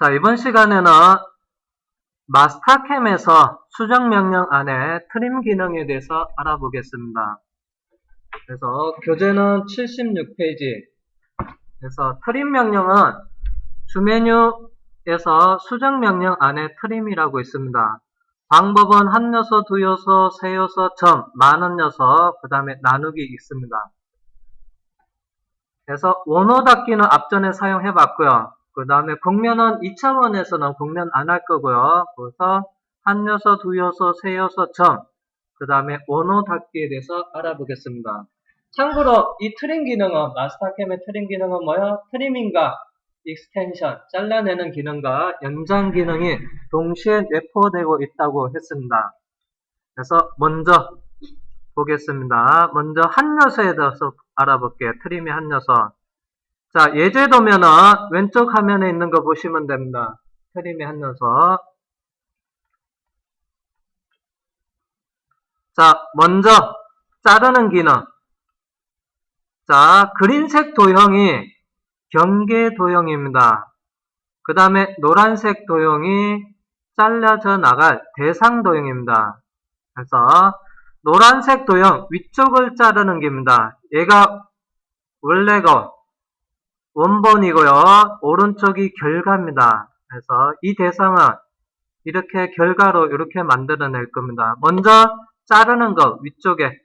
자, 이번 시간에는 마스터캠에서 수정 명령 안에 트림 기능에 대해서 알아보겠습니다. 그래서 교재는 76페이지. 그래서 트림 명령은 주메뉴에서 수정 명령 안에 트림이라고 있습니다. 방법은 한 요소, 두 요소, 세 요소, 점, 많은 요소, 그 다음에 나누기 있습니다. 그래서 원호 닫기는 앞전에 사용해 봤고요. 그 다음에 국면은 2차원에서는 국면 안 할 거고요. 그래서 한 요소, 두 요소, 세 요소, 점, 그 다음에 원호 닫기에 대해서 알아보겠습니다. 참고로 이 트림 기능은 마스터캠의 트림 기능은 뭐야? 트리밍과 익스텐션, 잘라내는 기능과 연장 기능이 동시에 내포되고 있다고 했습니다. 그래서 먼저 보겠습니다. 먼저 한 요소에 대해서 알아볼게요. 트림의 한 요소. 자, 예제도면은 왼쪽 화면에 있는 거 보시면 됩니다. 트림의 한 요소. 자, 먼저 자르는 기능. 자, 그린색 도형이 경계 도형입니다. 그 다음에 노란색 도형이 잘라져 나갈 대상 도형입니다. 그래서 노란색 도형 위쪽을 자르는 겁니다. 얘가 원래가 원본이고요. 오른쪽이 결과입니다. 그래서 이 대상은 이렇게 결과로 이렇게 만들어낼 겁니다. 먼저 자르는 거 위쪽에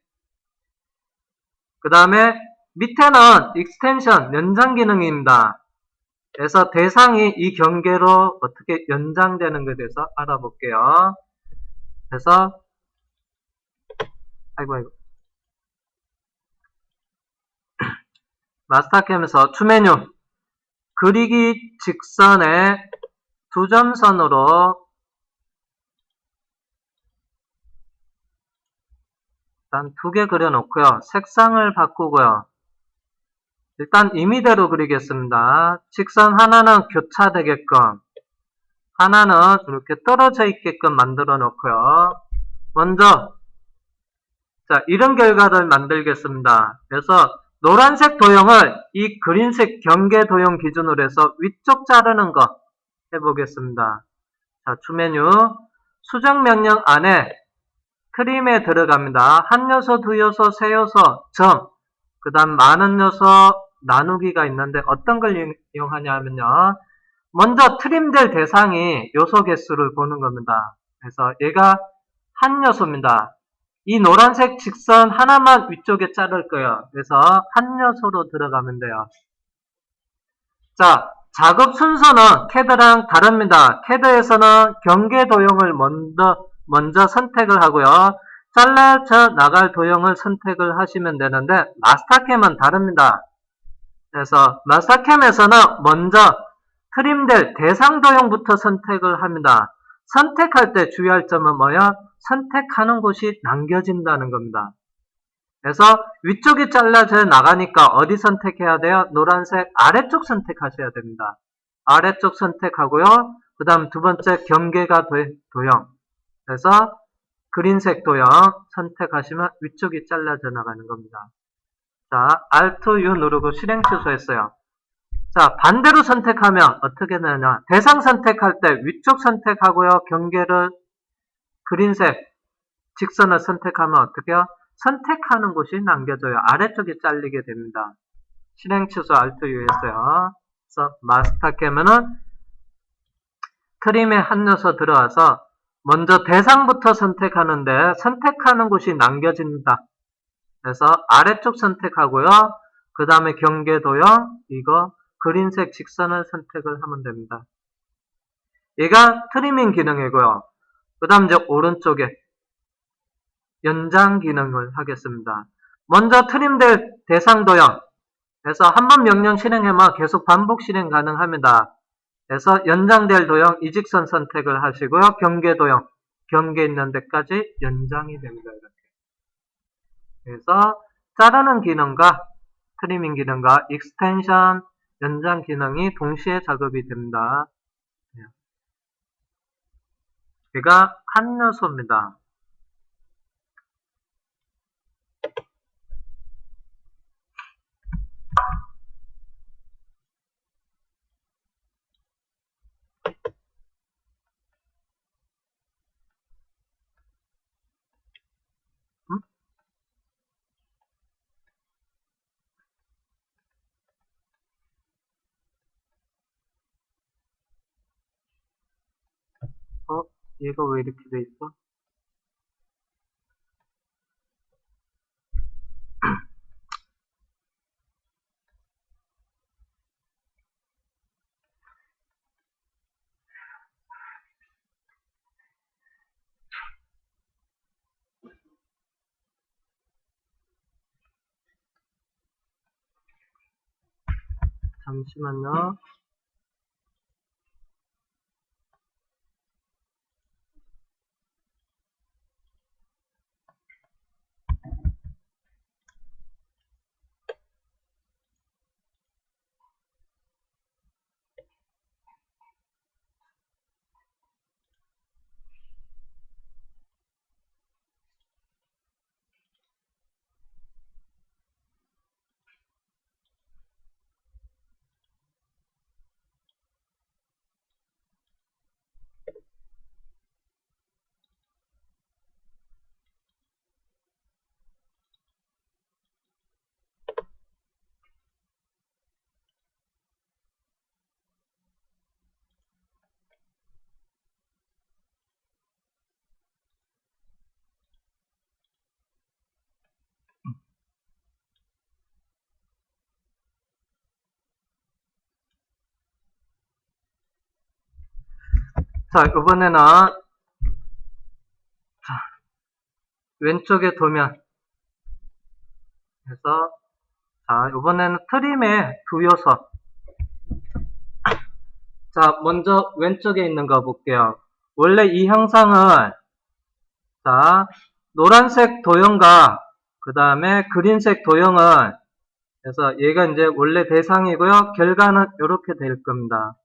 그 다음에 밑에는 익스텐션 연장 기능입니다. 그래서 대상이 이 경계로 어떻게 연장되는 것에 대해서 알아볼게요. 그래서 아이고 아이고 마스터캠에서 추메뉴 그리기 직선에 두 점선으로 일단 두 개 그려놓고요. 색상을 바꾸고요. 일단 임의대로 그리겠습니다. 직선 하나는 교차되게끔 하나는 이렇게 떨어져 있게끔 만들어 놓고요. 먼저 자 이런 결과를 만들겠습니다. 그래서 노란색 도형을 이 그린색 경계 도형 기준으로 해서 위쪽 자르는 거 해보겠습니다. 자, 주메뉴 수정 명령 안에 트림에 들어갑니다. 한 요소, 두 요소, 세 요소, 점, 그 다음 많은 요소 나누기가 있는데 어떤 걸 이용하냐 하면요. 먼저 트림될 대상이 요소 개수를 보는 겁니다. 그래서 얘가 한 요소입니다. 이 노란색 직선 하나만 위쪽에 자를 거예요. 그래서 한 요소로 들어가면 돼요. 자, 작업 순서는 캐드랑 다릅니다. 캐드에서는 경계 도형을 먼저, 먼저 선택을 하고요. 잘라져 나갈 도형을 선택을 하시면 되는데 마스터캠은 다릅니다. 그래서 마스터캠에서는 먼저 트림될 대상 도형부터 선택을 합니다. 선택할 때 주의할 점은 뭐야? 선택하는 곳이 남겨진다는 겁니다. 그래서 위쪽이 잘라져 나가니까 어디 선택해야 돼요? 노란색 아래쪽 선택하셔야 됩니다. 아래쪽 선택하고요. 그 다음 두 번째 경계가 도형. 그래서 그린색 도형 선택하시면 위쪽이 잘라져 나가는 겁니다. 자, Alt U 누르고 실행 취소했어요. 자, 반대로 선택하면 어떻게 되냐. 대상 선택할 때 위쪽 선택하고요. 경계를 그린색 직선을 선택하면 어떻게요? 선택하는 곳이 남겨져요. 아래쪽이 잘리게 됩니다. 실행 취소 Alt U 했어요. 그래서 마스터 캠은 트림에 한 요소 들어와서 먼저 대상부터 선택하는데 선택하는 곳이 남겨진다. 그래서 아래쪽 선택하고요. 그 다음에 경계 도형 이거 그린색 직선을 선택을 하면 됩니다. 얘가 트리밍 기능이고요. 그 다음 이제 오른쪽에 연장 기능을 하겠습니다. 먼저 트림될 대상 도형 그래서 한 번 명령 실행하면 계속 반복 실행 가능합니다. 그래서 연장될 도형 이직선 선택을 하시고요. 경계 도형 경계 있는 데까지 연장이 됩니다. 이렇게. 그래서 자르는 기능과 트리밍 기능과 익스텐션 연장 기능이 동시에 작업이 됩니다. 얘가 한 요소입니다. 얘가 왜 이렇게 돼 있어? 잠시만요. 자, 이번에는 자, 왼쪽에 도면 그래서 자, 이번에는 트림의 두 요소 자, 먼저 왼쪽에 있는 거 볼게요. 원래 이 형상을 자, 노란색 도형과 그 다음에 그린색 도형을 그래서 얘가 이제 원래 대상이고요. 결과는 이렇게 될 겁니다.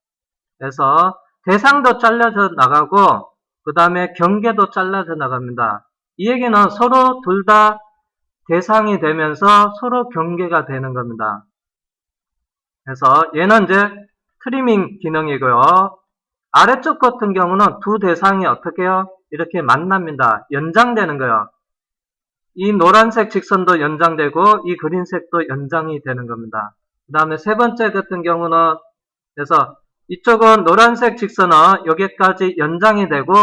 그래서 대상도 잘라져 나가고 그 다음에 경계도 잘라져 나갑니다. 이 얘기는 서로 둘 다 대상이 되면서 서로 경계가 되는 겁니다. 그래서 얘는 이제 트리밍 기능이고요. 아래쪽 같은 경우는 두 대상이 어떻게 해요? 이렇게 만납니다. 연장되는 거예요. 이 노란색 직선도 연장되고 이 그린색도 연장이 되는 겁니다. 그 다음에 세 번째 같은 경우는 그래서 이쪽은 노란색 직선은 여기까지 연장이 되고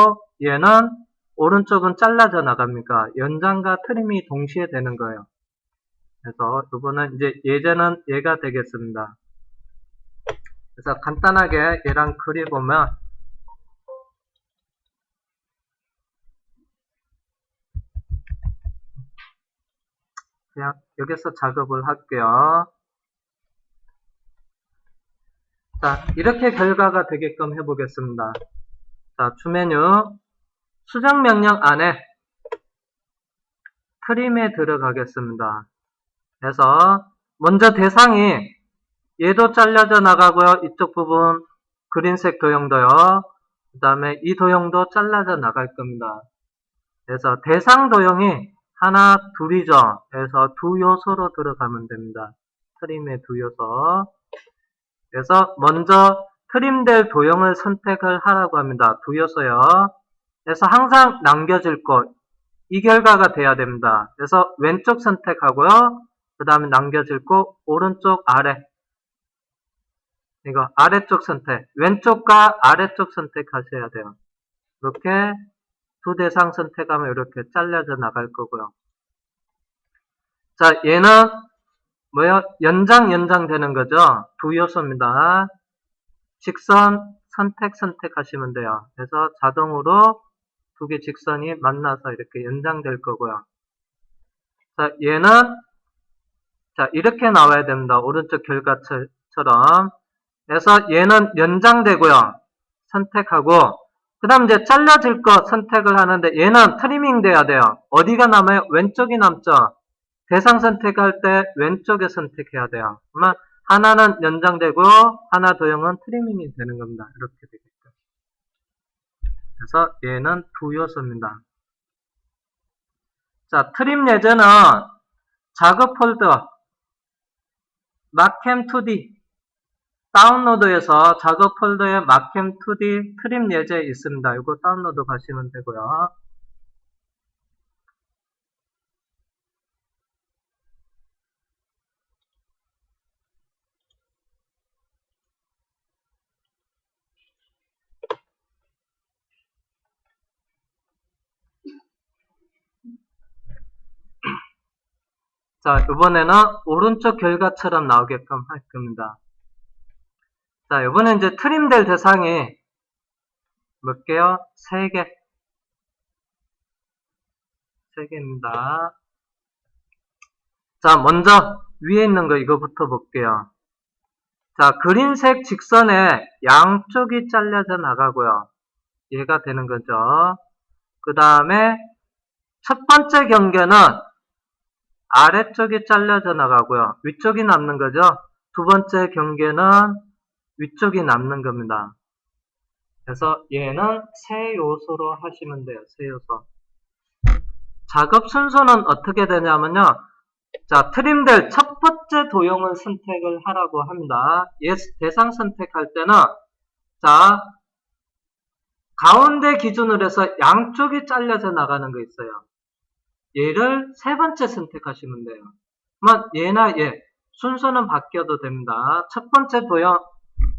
얘는 오른쪽은 잘라져 나갑니까? 연장과 트림이 동시에 되는 거예요. 그래서 이거는 이제 예제는 얘가 되겠습니다. 그래서 간단하게 얘랑 그려보면 그냥 여기서 작업을 할게요. 자, 이렇게 결과가 되게끔 해보겠습니다. 자, 주메뉴 수정 명령 안에 트림에 들어가겠습니다. 그래서 먼저 대상이 얘도 잘려져 나가고요. 이쪽 부분 그린색 도형도요. 그 다음에 이 도형도 잘라져 나갈 겁니다. 그래서 대상 도형이 하나, 둘이죠. 그래서 두 요소로 들어가면 됩니다. 트림의 두 요소. 그래서 먼저 트림될 도형을 선택을 하라고 합니다. 두 요소요. 그래서 항상 남겨질 곳, 이 결과가 돼야 됩니다. 그래서 왼쪽 선택하고요. 그 다음에 남겨질 곳, 오른쪽 아래. 이거 아래쪽 선택, 왼쪽과 아래쪽 선택하셔야 돼요. 이렇게 두 대상 선택하면 이렇게 잘려져 나갈 거고요. 자, 얘는 뭐요? 연장 연장 되는 거죠. 두 요소입니다. 직선 선택 선택하시면 돼요. 그래서 자동으로 두 개 직선이 만나서 이렇게 연장될 거고요. 자, 얘는 자 이렇게 나와야 됩니다. 오른쪽 결과처럼. 그래서 얘는 연장되고요. 선택하고 그 다음 이제 잘라질 거 선택을 하는데 얘는 트리밍 돼야 돼요. 어디가 남아요? 왼쪽이 남죠. 대상 선택할 때 왼쪽에 선택해야 돼요. 그러면 하나는 연장되고 하나 도형은 트리밍이 되는 겁니다. 이렇게 되겠죠. 그래서 얘는 두 요소입니다. 자, 트림 예제는 작업 폴더 마캠 2D 다운로드에서 작업 폴더에 마캠 2D 트림 예제 있습니다. 이거 다운로드 하시면 되고요. 자, 이번에는 오른쪽 결과처럼 나오게끔 할 겁니다. 자, 이번에 이제 트림될 대상이 몇 개요? 세 개. 세 개입니다. 자, 먼저 위에 있는 거 이거부터 볼게요. 자, 그린색 직선에 양쪽이 잘려져 나가고요. 얘가 되는 거죠. 그 다음에 첫 번째 경계는 아래쪽이 잘려져 나가고요. 위쪽이 남는 거죠. 두 번째 경계는 위쪽이 남는 겁니다. 그래서 얘는 세 요소로 하시면 돼요. 세 요소. 작업 순서는 어떻게 되냐면요. 자, 트림될 첫 번째 도형을 선택을 하라고 합니다. 얘 대상 선택할 때는 자, 가운데 기준으로 해서 양쪽이 잘려져 나가는 거 있어요. 얘를 세 번째 선택하시면 돼요. 뭐 얘나 얘 순서는 바뀌어도 됩니다. 첫 번째 도형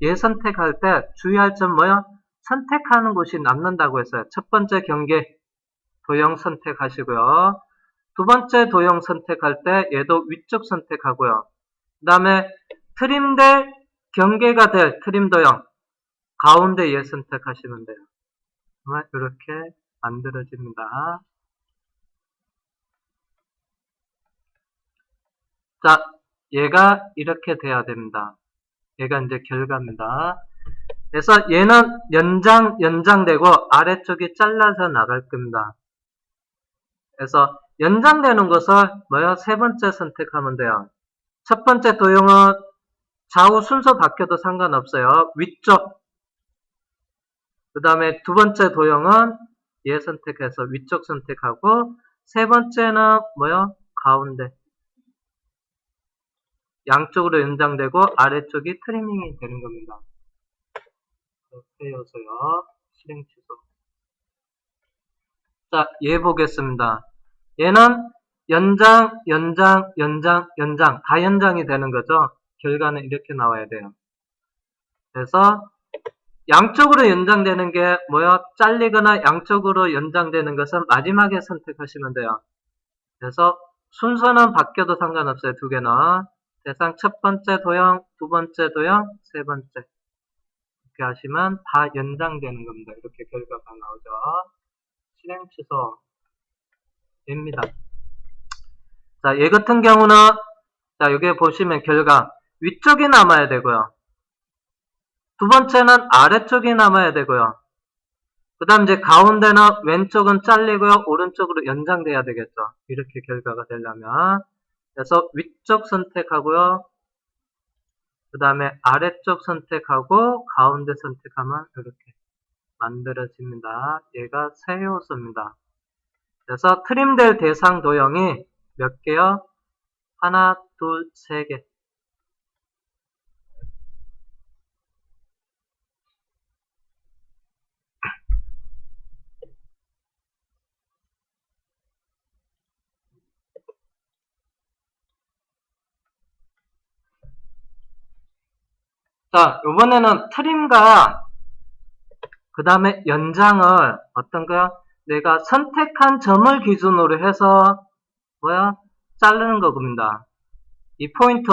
얘 선택할 때 주의할 점 뭐요? 선택하는 곳이 남는다고 했어요. 첫 번째 경계 도형 선택하시고요. 두 번째 도형 선택할 때 얘도 위쪽 선택하고요. 그 다음에 트림될 경계가 될 트림 도형 가운데 얘 선택하시면 돼요. 이렇게 만들어집니다. 자, 얘가 이렇게 돼야 됩니다. 얘가 이제 결과입니다. 그래서 얘는 연장, 연장되고 아래쪽이 잘라서 나갈 겁니다. 그래서 연장되는 것을 뭐요? 세 번째 선택하면 돼요. 첫 번째 도형은 좌우 순서 바뀌어도 상관없어요. 위쪽. 그 다음에 두 번째 도형은 얘 선택해서 위쪽 선택하고 세 번째는 뭐요? 가운데. 양쪽으로 연장되고 아래쪽이 트리밍이 되는 겁니다. 세요소요. 실행 취소. 자, 얘 보겠습니다. 얘는 연장, 연장, 연장, 연장 다 연장이 되는 거죠. 결과는 이렇게 나와야 돼요. 그래서 양쪽으로 연장되는 게 뭐요? 잘리거나 양쪽으로 연장되는 것은 마지막에 선택하시면 돼요. 그래서 순서는 바뀌어도 상관없어요. 두 개는. 대상 첫 번째 도형, 두 번째 도형, 세 번째. 이렇게 하시면 다 연장되는 겁니다. 이렇게 결과가 나오죠. 실행 취소 됩니다. 자, 얘 같은 경우는 자, 여기 보시면 결과 위쪽이 남아야 되고요. 두 번째는 아래쪽이 남아야 되고요. 그 다음 이제 가운데는 왼쪽은 잘리고요. 오른쪽으로 연장돼야 되겠죠. 이렇게 결과가 되려면. 그래서 위쪽 선택하고요. 그 다음에 아래쪽 선택하고 가운데 선택하면 이렇게 만들어집니다. 얘가 세 요소입니다. 그래서 트림될 대상 도형이 몇 개요? 하나, 둘, 세 개. 자, 이번에는 트림과 그 다음에 연장을 어떤 거요? 내가 선택한 점을 기준으로 해서 뭐야? 자르는 거입니다. 이 포인터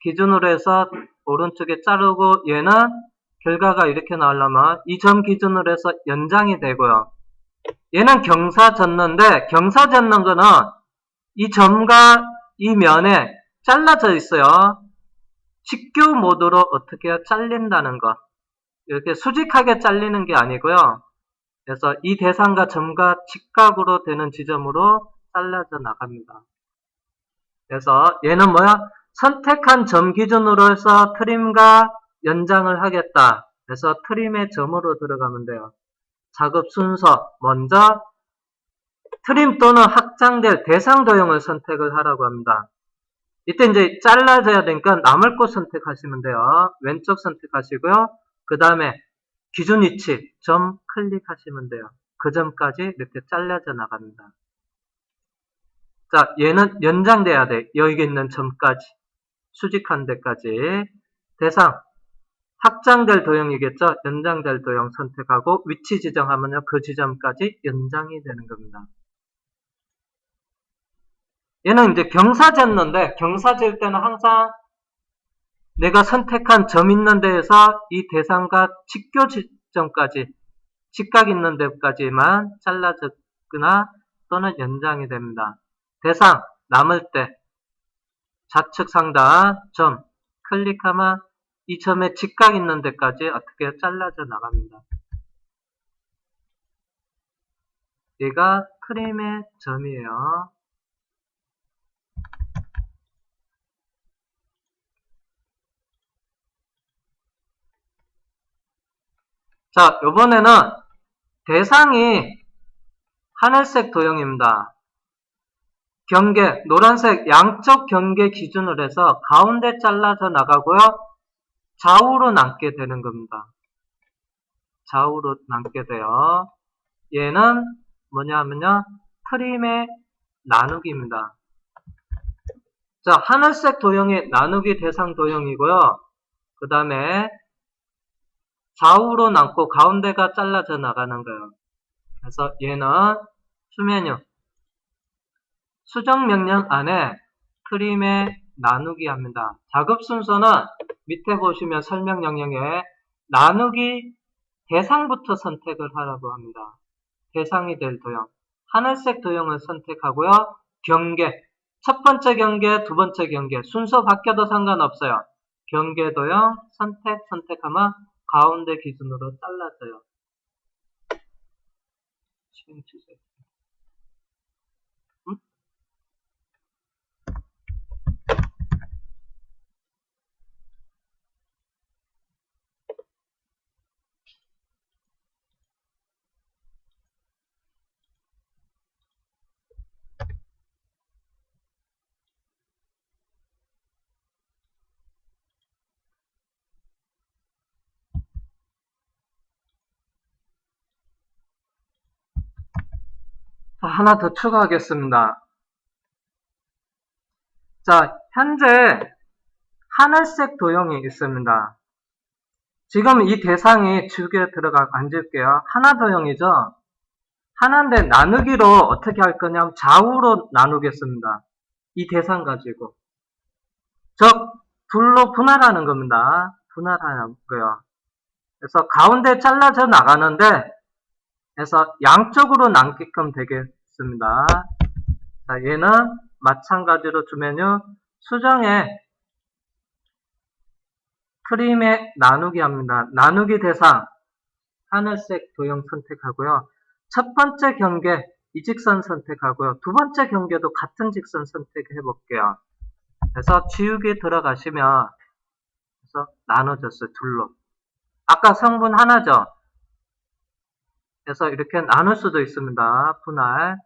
기준으로 해서 오른쪽에 자르고 얘는 결과가 이렇게 나오려면 이 점 기준으로 해서 연장이 되고요. 얘는 경사 졌는데 경사 졌는 거는 이 점과 이 면에 잘라져 있어요. 직교 모드로 어떻게? 잘린다는 거. 이렇게 수직하게 잘리는 게 아니고요. 그래서 이 대상과 점과 직각으로 되는 지점으로 잘라져 나갑니다. 그래서 얘는 뭐야? 선택한 점 기준으로 해서 트림과 연장을 하겠다. 그래서 트림의 점으로 들어가면 돼요. 작업 순서 먼저 트림 또는 확장될 대상 도형을 선택을 하라고 합니다. 이때 이제 잘라져야 되니까 남을 곳 선택하시면 돼요. 왼쪽 선택하시고요. 그 다음에 기준 위치 점 클릭하시면 돼요. 그 점까지 이렇게 잘라져 나갑니다. 자, 얘는 연장돼야 돼. 여기 있는 점까지. 수직한 데까지. 대상. 확장될 도형이겠죠? 연장될 도형 선택하고 위치 지정하면요. 그 지점까지 연장이 되는 겁니다. 얘는 이제 경사졌는데 경사질 때는 항상 내가 선택한 점 있는 데에서 이 대상과 직교 지점까지 직각 있는 데까지만 잘라졌거나 또는 연장이 됩니다. 대상 남을 때 좌측 상단 점 클릭하면 이 점에 직각 있는 데까지 어떻게 잘라져 나갑니다. 얘가 트림의 점이에요. 자, 이번에는 대상이 하늘색 도형입니다. 경계, 노란색 양쪽 경계 기준으로 해서 가운데 잘라져 나가고요. 좌우로 남게 되는 겁니다. 좌우로 남게 돼요. 얘는 뭐냐 하면요. 트림의 나누기입니다. 자, 하늘색 도형이 나누기 대상 도형이고요. 그 다음에 좌우로 남고 가운데가 잘라져 나가는 거예요. 그래서 얘는 수메뉴 수정 명령 안에 트림에 나누기 합니다. 작업 순서는 밑에 보시면 설명 명령에 나누기 대상부터 선택을 하라고 합니다. 대상이 될 도형. 하늘색 도형을 선택하고요. 경계. 첫 번째 경계, 두 번째 경계. 순서 바뀌어도 상관없어요. 경계 도형 선택, 선택하면 가운데 기준으로 잘라져요. 실행 주세 하나 더 추가하겠습니다. 자, 현재 하늘색 도형이 있습니다. 지금 이 대상이 축에 들어가 앉을게요. 하나 도형이죠? 하나인데 나누기로 어떻게 할 거냐면 좌우로 나누겠습니다. 이 대상 가지고. 즉, 둘로 분할하는 겁니다. 분할하는 거요. 그래서 가운데 잘라져 나가는데 그래서 양쪽으로 남게끔 되겠습니다. 자, 얘는 마찬가지로 주면요. 수정에 트림에 나누기 합니다. 나누기 대상 하늘색 도형 선택하고요. 첫 번째 경계 이직선 선택하고요. 두 번째 경계도 같은 직선 선택해 볼게요. 그래서 지우개 들어가시면 그래서 나눠졌어요. 둘로. 아까 성분 하나죠? 그래서 이렇게 나눌 수도 있습니다. 분할.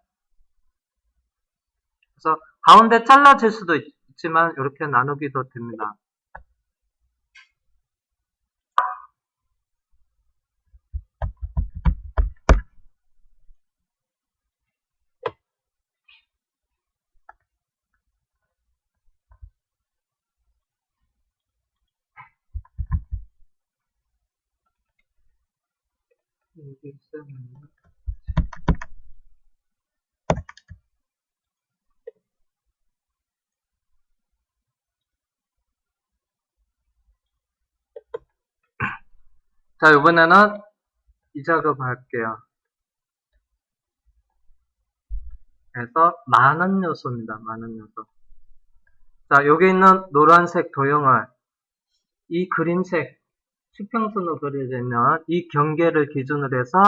그래서 가운데 잘라질 수도 있지만 이렇게 나누기도 됩니다. 여기 있었는데. 자, 이번에는 이 작업 할게요. 그래서 많은 요소입니다. 많은 요소. 자, 여기 있는 노란색 도형을 이 그림색 수평선으로 있는 이 경계를 기준으로 해서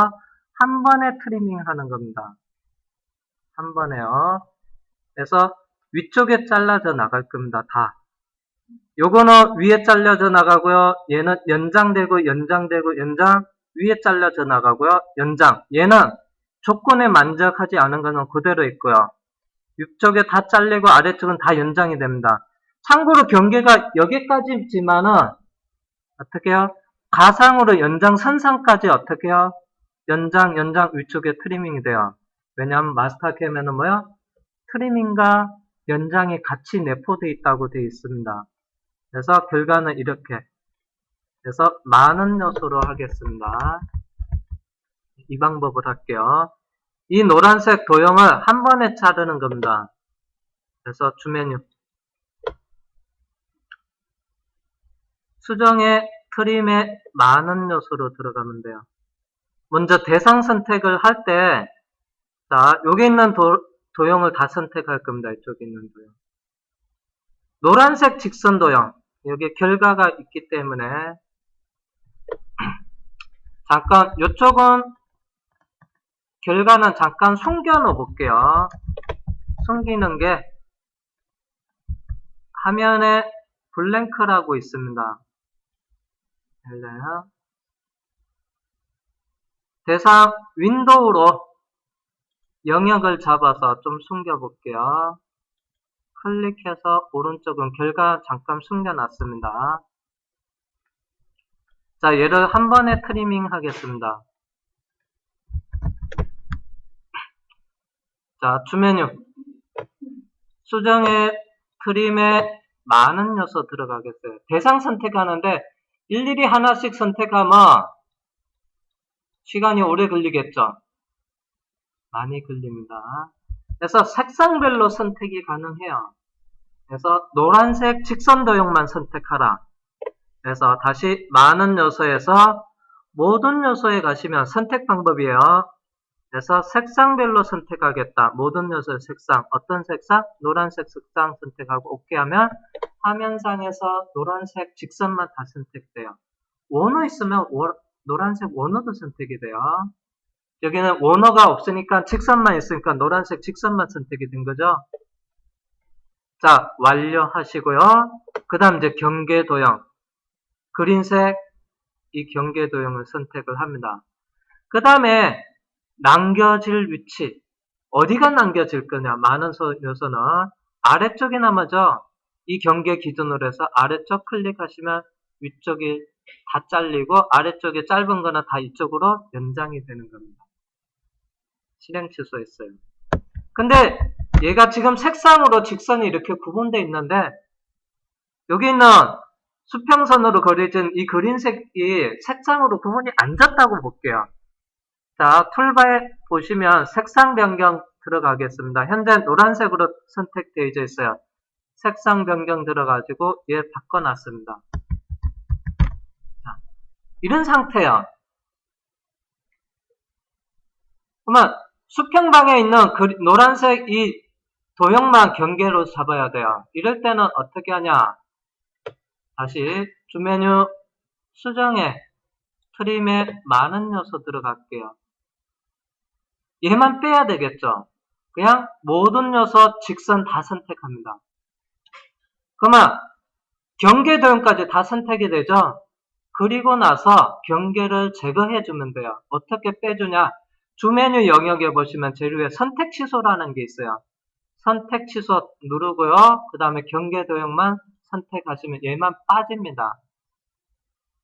한 번에 트리밍 하는 겁니다. 한 번에요. 그래서 위쪽에 잘라져 나갈 겁니다. 다. 요거는 위에 잘려져 나가고요. 얘는 연장되고 연장되고 연장 위에 잘려져 나가고요. 연장. 얘는 조건에 만족하지 않은 거는 그대로 있고요. 위쪽에 다 잘리고 아래쪽은 다 연장이 됩니다. 참고로 경계가 여기까지지만은 어떻게 해요? 가상으로 연장 선상까지 어떻게 해요? 연장, 연장 위쪽에 트리밍이 돼요. 왜냐하면 마스터캠에는 뭐야? 트리밍과 연장이 같이 내포되어 있다고 되어 있습니다. 그래서 결과는 이렇게. 그래서 많은 요소로 하겠습니다. 이 방법을 할게요. 이 노란색 도형을 한 번에 자르는 겁니다. 그래서 주메뉴. 수정의 트림에 많은 요소로 들어가면 돼요. 먼저 대상 선택을 할 때, 자, 여기 있는 도, 도형을 다 선택할 겁니다. 이쪽에 있는 도형. 노란색 직선 도형. 여기 결과가 있기 때문에, 잠깐, 이쪽은 결과는 잠깐 숨겨 놓어 볼게요. 숨기는 게 화면에 블랭크라고 있습니다. 열려요. 대상 윈도우로 영역을 잡아서 좀 숨겨 볼게요. 클릭해서 오른쪽은 결과 잠깐 숨겨 놨습니다. 자, 얘를 한 번에 트리밍 하겠습니다. 자, 주메뉴. 수정에 트림에 많은 요소 들어가겠어요. 대상 선택하는데 일일이 하나씩 선택하면 시간이 오래 걸리겠죠? 많이 걸립니다. 그래서 색상별로 선택이 가능해요. 그래서 노란색 직선 도형만 선택하라. 그래서 다시 많은 요소에서 모든 요소에 가시면 선택 방법이에요. 그래서 색상별로 선택하겠다. 모든 요소의 색상. 어떤 색상? 노란색 색상 선택하고 OK 하면 화면상에서 노란색 직선만 다 선택돼요. 원어 있으면 워- 노란색 원어도 선택이 돼요. 여기는 원어가 없으니까 직선만 있으니까 노란색 직선만 선택이 된 거죠. 자, 완료하시고요. 그 다음 이제 경계 도형. 그린색 이 경계 도형을 선택을 합니다. 그 다음에 남겨질 위치. 어디가 남겨질 거냐? 많은 소- 요소는 아래쪽에 남아죠. 이 경계 기준으로 해서 아래쪽 클릭하시면 위쪽이 다 잘리고 아래쪽에 짧은 거나 다 이쪽으로 연장이 되는 겁니다. 실행 취소했어요. 근데 얘가 지금 색상으로 직선이 이렇게 구분되어 있는데 여기 있는 수평선으로 그려진 이 그린색이 색상으로 구분이 안 됐다고 볼게요. 자, 툴바에 보시면 색상 변경 들어가겠습니다. 현재 노란색으로 선택되어 있어요. 색상 변경 들어가지고 얘 바꿔놨습니다. 자, 이런 상태야. 그러면 수평방에 있는 그 노란색 이 도형만 경계로 잡아야 돼요. 이럴 때는 어떻게 하냐? 다시 주메뉴 수정에 트림에 많은 요소 들어갈게요. 얘만 빼야 되겠죠? 그냥 모든 요소 직선 다 선택합니다. 그러면 경계 도형까지 다 선택이 되죠? 그리고 나서 경계를 제거해 주면 돼요. 어떻게 빼주냐? 주메뉴 영역에 보시면 위에 선택 취소라는 게 있어요. 선택 취소 누르고요. 그 다음에 경계 도형만 선택하시면 얘만 빠집니다.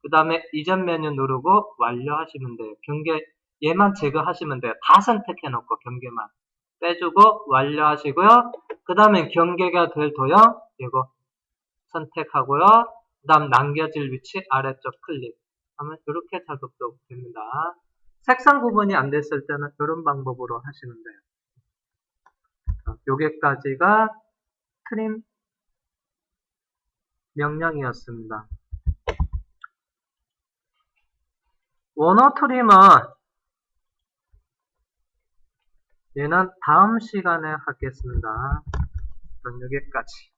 그 다음에 이전 메뉴 누르고 완료하시면 돼요. 경계 얘만 제거하시면 돼요. 다 선택해 놓고 경계만 빼주고 완료하시고요. 그 다음에 경계가 될 도형 이거 선택하고요. 그 다음 남겨질 위치 아래쪽 클릭 하면 이렇게 작업도 됩니다. 색상 구분이 안 됐을 때는 이런 방법으로 하시면 돼요. 자, 여기까지가 트림 명령이었습니다. 원어 트림은 얘는 다음 시간에 하겠습니다. 그럼 여기까지.